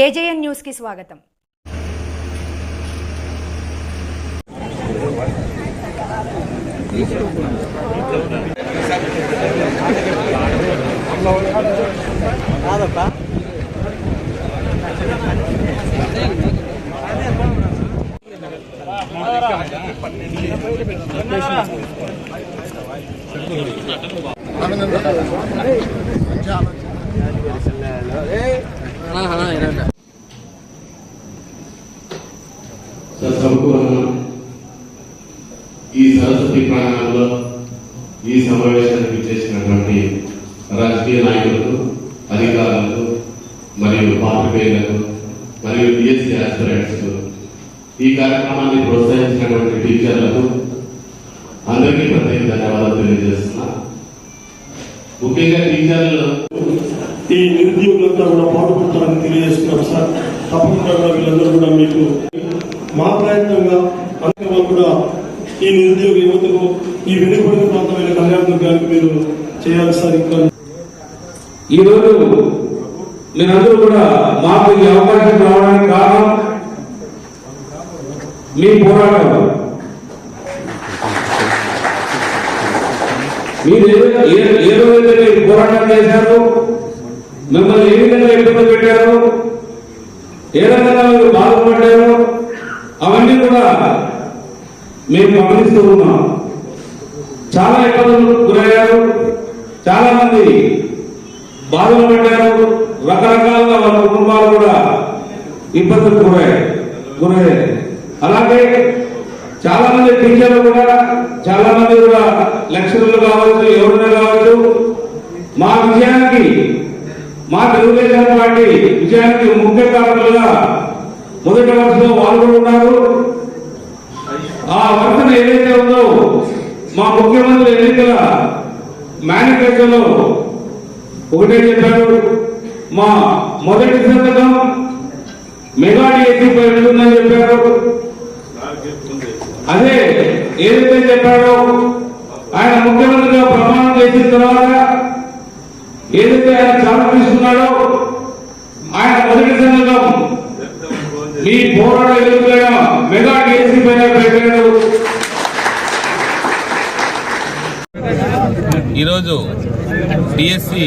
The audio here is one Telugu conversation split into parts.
ఏజేఎన్ న్యూస్కి స్వాగతం. సంపూర్ణ ఈ సరస్వతి ప్రాంగణంలో ఈ సమావేశానికి చేసినటువంటి రాజకీయ నాయకులకు అధికారులకు మరియు పాత్రికేయులకు మరియు బిఎస్సీ ఆస్పిరెంట్స్ ఈ కార్యక్రమాన్ని ప్రోత్సహించినటువంటి టీచర్లకు అందరికీ ప్రత్యేక ధన్యవాదాలు తెలియజేస్తున్నా. ముఖ్యంగా టీచర్లు. ఈ నిరుద్యోగులంతా కూడా పాల్గొంటారని తెలియజేస్తున్నాం సార్. తప్పకుండా కూడా వీళ్ళందరూ కూడా మీకు మా ప్రయత్నంగా అందరూ కూడా ఈ నిరుద్యోగ యువతకు ఈ వెనుకబడిన ప్రాంతమైన కళ్యాణ దుర్గానికి మీరు చేయాలి సార్ ఇంకా. ఈరోజు మీరందరూ కూడా మాకు ఈ అవకాశం రావడానికి కారణం మీ పోరాటం. మీరు ఏ- ఏ- చేశారు? మిమ్మల్ని ఏ విధంగా ఇబ్బంది పెట్టారు? ఏ రకంగా మీరు బాధపడ్డారు? అవన్నీ కూడా మేము గమనిస్తూ ఉన్నాం. చాలా ఇబ్బందులు గురయ్యారు. చాలా మంది బాధలు పడ్డారు. రకరకాలుగా వాళ్ళ కుటుంబాలు కూడా ఇబ్బందులు గురయ్యాయి. గురయ్యాయి. అలాగే చాలా మంది టీచర్లు కూడా చాలా మంది కూడా లెక్చరర్లు కావచ్చు ఎవరైనా కావచ్చు మా విజయానికి మా తెలుగుదేశం పార్టీ విజయానికి ముఖ్య కారణులుగా మొదటి వరుసలో వాళ్ళు కూడా ఉన్నారు. ఆ వరుసన ఏదైతే ఉందో మా ముఖ్యమంత్రి ఎన్నికల మేనిఫెస్టోలో ఒకటే చెప్పారు. మా మొదటి సంతకం మెగా డిఎస్సీపై వెళ్తుందని చెప్పారు. అదే ఏదైతే చెప్పాడో ఆయన ముఖ్యమంత్రిగా ప్రమాణం చేసిన తర్వాత ఏదైతే ఆయన చాలా తీసుకున్నాడో ఆయన మొదటి సంఘం. మీ పోరాట ఎదుర్కొన్న మెగా డిఎస్సీ పైన పెట్టాడు ఈరోజు డిఎస్సి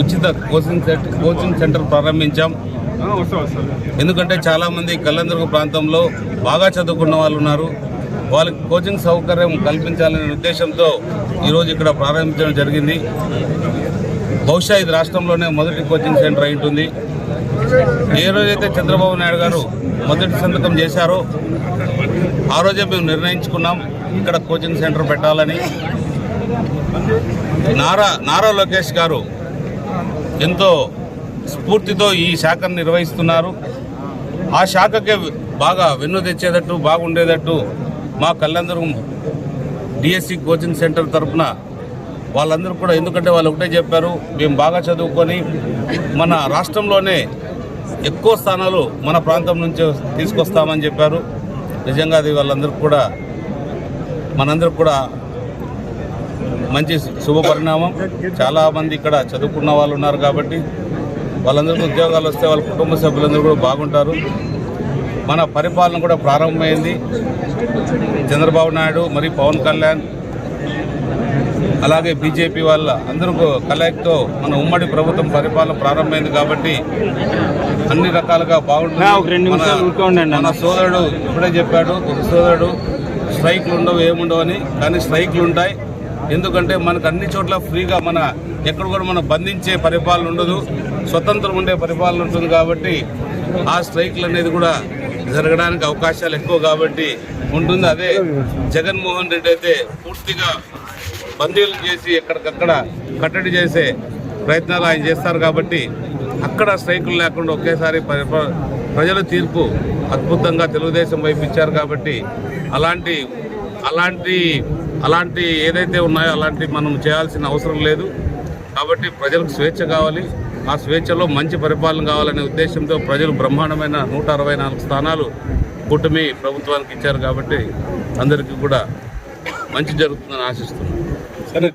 ఉచిత కోచింగ్ సెట్ కోచింగ్ సెంటర్ ప్రారంభించాం. ఎందుకంటే చాలామంది కల్లందుర్గ ప్రాంతంలో బాగా చదువుకున్న వాళ్ళు ఉన్నారు. వాళ్ళకి కోచింగ్ సౌకర్యం కల్పించాలనే ఉద్దేశంతో ఈరోజు ఇక్కడ ప్రారంభించడం జరిగింది. బహుశా ఇది రాష్ట్రంలోనే మొదటి కోచింగ్ సెంటర్ అయి ఉంటుంది. ఏ రోజైతే చంద్రబాబు నాయుడు గారు మొదటి సంతకం చేశారో ఆ రోజే మేము నిర్ణయించుకున్నాం ఇక్కడ కోచింగ్ సెంటర్ పెట్టాలని. నారా నారా లోకేష్ గారు ఎంతో స్ఫూర్తితో ఈ శాఖను నిర్వహిస్తున్నారు. ఆ శాఖకే బాగా వెన్ను తెచ్చేటట్టు బాగుండేటట్టు మా కళ్ళందరూ డిఎస్సి కోచింగ్ సెంటర్ తరఫున వాళ్ళందరూ కూడా ఎందుకంటే వాళ్ళు ఒకటే చెప్పారు మేము బాగా చదువుకొని మన రాష్ట్రంలోనే ఎక్కువ స్థానాలు మన ప్రాంతం నుంచి తీసుకొస్తామని చెప్పారు. నిజంగా అది వాళ్ళందరికీ కూడా మనందరికి కూడా మంచి శుభ పరిణామం. ఇక్కడ చదువుకున్న వాళ్ళు ఉన్నారు కాబట్టి వాళ్ళందరికీ ఉద్యోగాలు వస్తే వాళ్ళ కుటుంబ సభ్యులందరూ కూడా బాగుంటారు. మన పరిపాలన కూడా ప్రారంభమైంది. చంద్రబాబు నాయుడు మరియు పవన్ కళ్యాణ్ అలాగే బీజేపీ వాళ్ళ అందరూ కలయికతో మన ఉమ్మడి ప్రభుత్వం పరిపాలన ప్రారంభమైంది కాబట్టి అన్ని రకాలుగా బాగుంటుంది. మన- మన సోదరుడు ఇప్పుడే చెప్పాడు ఒక సోదరుడు స్ట్రైక్లు ఉండవు ఏముండవు అని కానీ స్ట్రైక్లు ఉంటాయి. ఎందుకంటే మనకు అన్ని చోట్ల ఫ్రీగా మన ఎక్కడ కూడా మనం బంధించే పరిపాలన ఉండదు స్వతంత్రం ఉండే పరిపాలన ఉంటుంది కాబట్టి ఆ స్ట్రైక్లు అనేది కూడా జరగడానికి అవకాశాలు ఎక్కువ కాబట్టి ఉంటుంది. అదే జగన్మోహన్ రెడ్డి అయితే పూర్తిగా బందీలు చేసి ఎక్కడికక్కడ కట్టడి చేసే ప్రయత్నాలు ఆయన చేస్తారు కాబట్టి అక్కడ స్ట్రైకులు లేకుండా ఒకేసారి ప్రజల తీర్పు అద్భుతంగా తెలుగుదేశం వైపు ఇచ్చారు కాబట్టి అలాంటి అలాంటి అలాంటి ఏదైతే ఉన్నాయో అలాంటి మనం చేయాల్సిన అవసరం లేదు. కాబట్టి ప్రజలకు స్వేచ్ఛ కావాలి. ఆ స్వేచ్ఛలో మంచి పరిపాలన కావాలనే ఉద్దేశంతో ప్రజలు బ్రహ్మాండమైన నూట అరవై నాలుగు స్థానాలు కూటమి ప్రభుత్వానికి ఇచ్చారు కాబట్టి అందరికీ కూడా మంచి జరుగుతుందని ఆశిస్తున్నాను.